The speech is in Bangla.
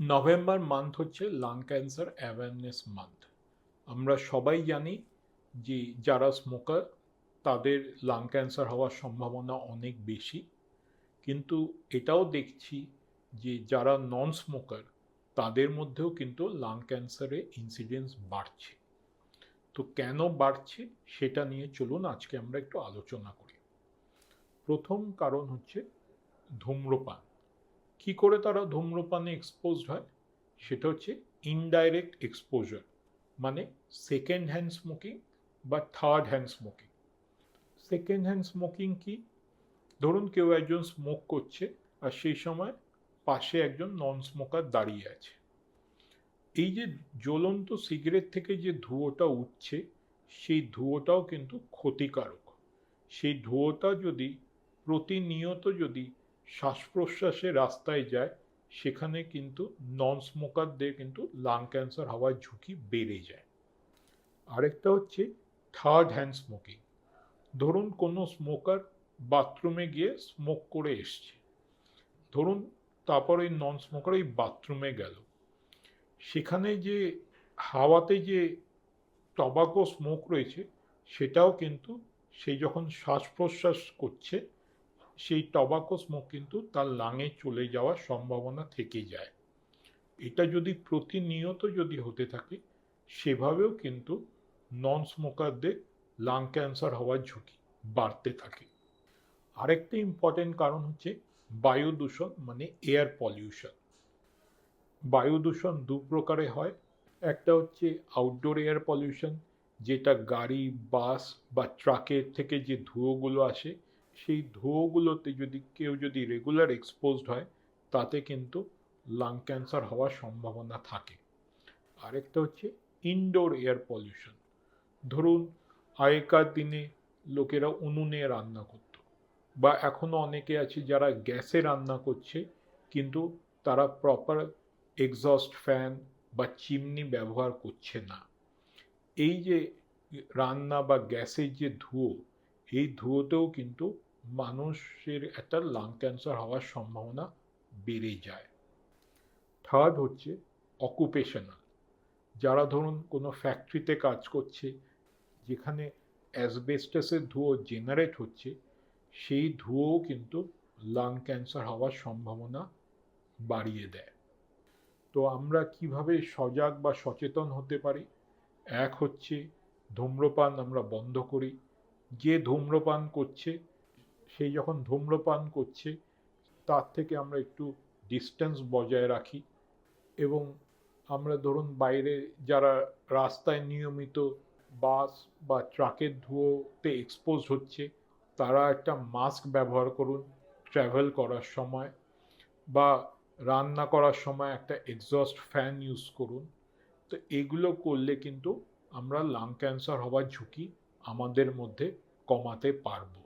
নভেম্বর মান্থ হচ্ছে লাং ক্যান্সার অ্যাওয়ারনেস মান্থ আমরা সবাই জানি যে যারা স্মোকার তাদের লাং ক্যান্সার হওয়ার সম্ভাবনা অনেক বেশি। কিন্তু এটাও দেখছি যে যারা নন স্মোকার তাদের মধ্যেও কিন্তু লাং ক্যান্সারের ইনসিডেন্স বাড়ছে। তো কেন বাড়ছে সেটা নিয়ে চলুন আজকে আমরা একটু আলোচনা করি। প্রথম কারণ হচ্ছে ধূম্রপান। কি করে তারা ধূম্রপানে এক্সপোজড হয়? সেটা হচ্ছে ইনডাইরেক্ট এক্সপোজার মানে সেকেন্ড হ্যান্ড স্মোকিং বা third hand smoking second hand smoking কি? ধরুন কেউ একজন স্মোক করছে আর সেই সময় পাশে একজন নন স্মোকার দাঁড়িয়ে আছে। এই যে জ্বলন্ত সিগারেট থেকে যে ধুয়োটা উঠছে, সেই ধুয়োটাও কিন্তু ক্ষতিকারক। সেই ধুয়োটা যদি প্রতিনিয়ত যদি শ্বাস প্রশ্বাসের রাস্তায় যায়, সেখানে কিন্তু নন স্মোকারদের কিন্তু লাং ক্যান্সার হওয়ার ঝুঁকি বেড়ে যায়। আরেকটা হচ্ছে থার্ড হ্যান্ড স্মোকিং ধরুন কোনো স্মোকার বাথরুমে গিয়ে স্মোক করে এসছে। ধরুন তারপর ওই নন স্মোকার ওই বাথরুমে গেল। সেখানে যে হাওয়াতে যে টবাকো স্মোক রয়েছে, সেটাও কিন্তু সেই যখন শ্বাস প্রশ্বাস করছে সেই টবাকো স্মোক কিন্তু তার লাঙে চলে যাওয়ার সম্ভাবনা থেকে যায়। এটা যদি প্রতিনিয়ত যদি হতে থাকে, সেভাবেও কিন্তু নন স্মোকারদের লাং ক্যান্সার হওয়ার ঝুঁকি বাড়তে থাকে। আরেকটা ইম্পর্টেন্ট কারণ হচ্ছে বায়ু দূষণ মানে এয়ার পলিউশন বায়ু দূষণ দু প্রকারে হয়। একটা হচ্ছে আউটডোর এয়ার পলিউশন যেটা গাড়ি বাস বা ট্রাকের থেকে যে ধুয়োগুলো আসে সেই ধুয়োগুলোতে যদি কেউ যদি রেগুলার এক্সপোজড হয়, তাতে কিন্তু লাং ক্যান্সার হওয়ার সম্ভাবনা থাকে। আরেকটা হচ্ছে ইনডোর এয়ার পলিউশন ধরুন, আগেকার দিনে লোকেরা উনুনে রান্না করত বা এখনও অনেকে আছে যারা গ্যাসে রান্না করছে, কিন্তু তারা প্রপার এক্সস্ট ফ্যান বা চিমনি ব্যবহার করছে না। এই যে রান্না বা গ্যাসের যে ধুয়ো, এই ধুয়োতেও কিন্তু মানুষের একটা লাং ক্যান্সার হওয়ার সম্ভাবনা বেড়ে যায়। থার্ড হচ্ছে অকুপেশনাল যারা ধরুন কোনো ফ্যাক্টরিতে কাজ করছে, যেখানে অ্যাসবেস্টাসের ধুয়ো জেনারেট হচ্ছে, সেই ধুয়োও কিন্তু লাং ক্যান্সার হওয়ার সম্ভাবনা বাড়িয়ে দেয়। তো আমরা কীভাবে সজাগ বা সচেতন হতে পারি? এক হচ্ছে ধূম্রপান আমরা বন্ধ করি। যে ধূম্রপান করছে সেই যখন ধূম্রপান করছে, তার থেকে আমরা একটু ডিস্টেন্স বজায় রাখি এবং আমরা ধরুন বাইরে যারা রাস্তায় নিয়মিত বাস বা ট্রাকের ধুয়োতে এক্সপোজ হচ্ছে, তারা একটা মাস্ক ব্যবহার করুন ট্র্যাভেল করার সময় বা রান্না করার সময় একটা এক্সস্ট ফ্যান ইউজ করুন। তো এগুলো করলে কিন্তু আমরা লাং ক্যান্সার হওয়ার ঝুঁকি আমাদের মধ্যে কমাতে পারব।